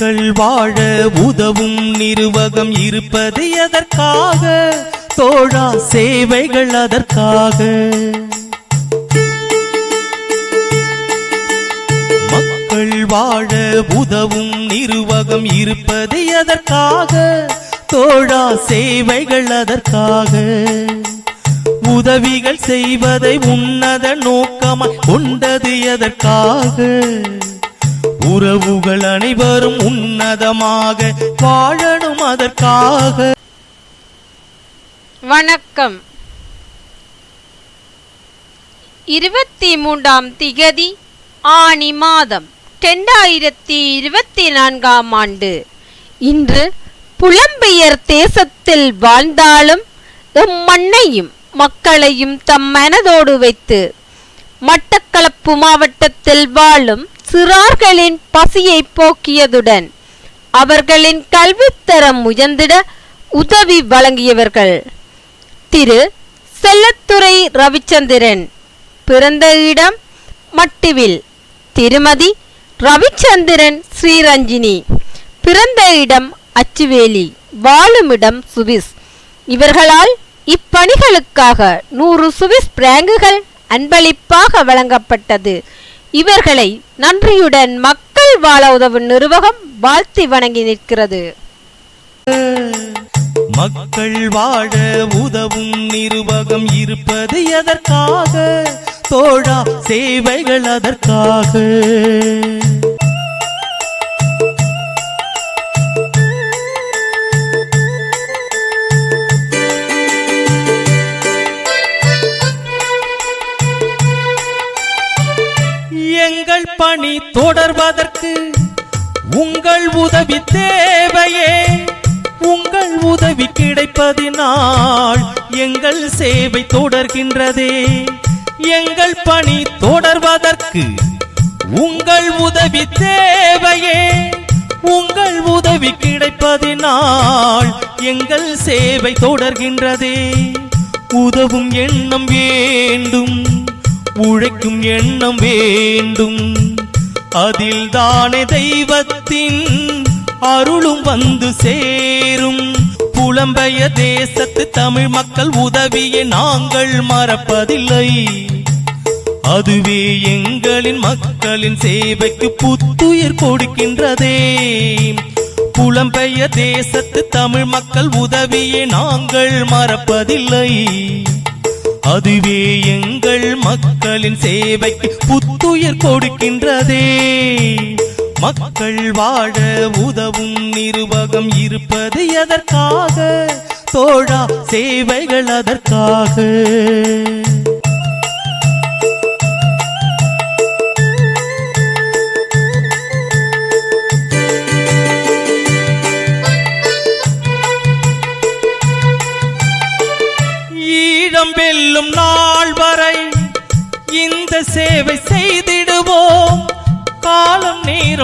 மக்கள் வாழ உதவும் நிர்வாகம் இருப்பது எதற்காக? தோழா சேவைகள் அதற்காக. மக்கள் வாழ உதவும் நிர்வாகம் இருப்பது எதற்காக? தோழா சேவைகள் அதற்காக. உதவிகள் செய்வதை உன்னத நோக்கமாக கொண்டது எதற்காக? உறவுகள் அனைவரும் உன்னதமாக வாழணும் அதற்காக. வணக்கம். இருபத்தி மூன்றாம் திகதி ஆணி மாதம் இரண்டாயிரத்தி இருபத்தி நான்காம் ஆண்டு. இன்று புலம்பெயர் தேசத்தில் வாழ்ந்தாலும் எம் மண்ணையும் மக்களையும் தம் மனதோடு வைத்து மட்டக்களப்பு மாவட்டத்தில் வாழும் சிறார்களின் பசியை போக்கியதுடன் அவர்களின் கல்வித்தரம் உயர்ந்திட உதவி வழங்கியவர்கள். திரு. செல்லத்துறை ரவிச்சந்திரன். பிறந்த இடம் மட்டுவில். திருமதி. ரவிச்சந்திரன் ஸ்ரீரஞ்சினி. பிறந்த இடம் அச்சுவேலி. வாழுமிடம் சுவிஸ். இவர்களால் இப்பணிகளுக்காக நூறு சுவிஸ் பிராங்குகள் அன்பளிப்பாக வழங்கப்பட்டது. இவர்களை நன்றியுடன் மக்கள் வாழ உதவும் நிர்வாகம் வாழ்த்தி வணங்கி நிற்கிறது. மக்கள் வாழ உதவும் நிர்வாகம் இருப்பது எதற்காக? தோழா சேவைகள் அதற்காக. பணி தொடர்வதற்கு உங்கள் உதவி தேவையே. உங்கள் உதவி கிடைப்பதினால் எங்கள் சேவை தொடர்கின்றதே. எங்கள் பணி தொடர்வதற்கு உங்கள் உதவி தேவையே. உங்கள் உதவி கிடைப்பதினால் எங்கள் சேவை தொடர்கின்றதே. உதவும் எண்ணம் வேண்டும் உழைக்கும் எண்ணம் வேண்டும். அதில் தானே தெய்வத்தின் அருளும் வந்து சேரும். புலம்பெய தேசத்து தமிழ் மக்கள் உதவியை நாங்கள் மறப்பதில்லை. அதுவே எங்களின் மக்களின் சேவைக்கு புத்துயிர் கொடுக்கின்றதே. புலம்பெய தேசத்து தமிழ் மக்கள் உதவியை நாங்கள் மறப்பதில்லை. அதுவே எங்கள் மக்கள் மக்களின் சேவைக்கு புத்துயிர் கொடுக்கின்றதே. மக்கள் வாழ உதவும் நிர்வாகம் இருப்பது எதற்காக தோழா சேவைகள் அதற்காக. ஈழம் வெல்லும் நாள் வரை இந்த சேவை செய்திடுவோம். காலம் நேரம்